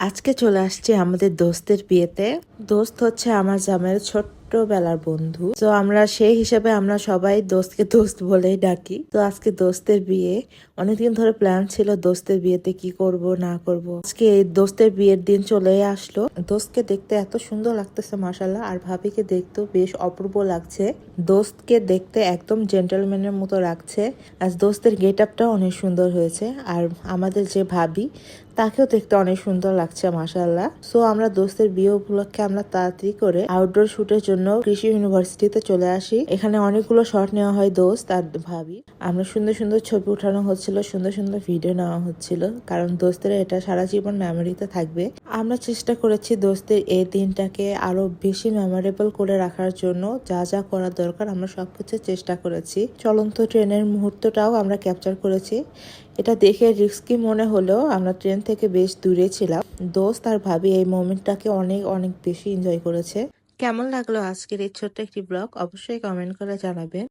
আজকে চলে আসছি আমাদের দোস্তের বিয়েতে। দোস্ত হচ্ছে আমার জামাইয়ের ছোট্টবেলার বন্ধু। তো আমরা সেই হিসাবে আমরা সবাই দোস্তকে দোস্ত বলেই ডাকি। তো আজকে দোস্তের বিয়ে, অনেকদিন ধরে প্ল্যান ছিল দোস্তের বিয়েতে কি করব, না করব। আজকে দোস্তের বিয়ের দিন চলে আসলো। দোস্তকে দেখতে এত সুন্দর লাগতেছে মাসাল্লাহ আর ভাবিকে দেখতেও বেশ অপূর্ব লাগছে। দোস্তকে দেখতে একদম জেন্টলম্যানের মতো লাগছে। আর দোস্তের গেট আপটা অনেক সুন্দর হয়েছে। আর আমাদের যে ভাবি, তাকেও দেখতে অনেক সুন্দর লাগছে মাসাল্লাহ সো আমরা দোস্তের বিয়ে উপলক্ষে আমরা তাড়াতাড়ি করে আউটডোর শুটের জন্য কৃষি ইউনিভার্সিটিতে চলে আসি। এখানে অনেকগুলো শট নেওয়া হয় দোস্ত আর ভাবি। আমরা সুন্দর সুন্দর ছবি উঠানো হচ্ছিল, সুন্দর সুন্দর ভিডিও নেওয়া হচ্ছিল, কারণ দোস্তের এটা সারা জীবন মেমোরিতে থাকবে। আমরা চেষ্টা করেছি দোস্তের এই দিনটাকে আরও বেশি মেমোরেবল করে রাখার জন্য। যা যা করা দরকার আমরা সবকিছু চেষ্টা করেছি। চলন্ত ট্রেনের মুহূর্তটাও আমরা ক্যাপচার করেছি। এটা দেখে রিস্কি মনে হলেও আমরা ট্রেন থেকে বেশ দূরে ছিলাম। দোস্ত আর ভাবি এই মোমেন্টটাকে অনেক অনেক বেশি এনজয় করেছে। কেমন লাগল আজকের এই ছোট্ট একটি ব্লগ? অবশ্যই কমেন্ট করে জানাবেন।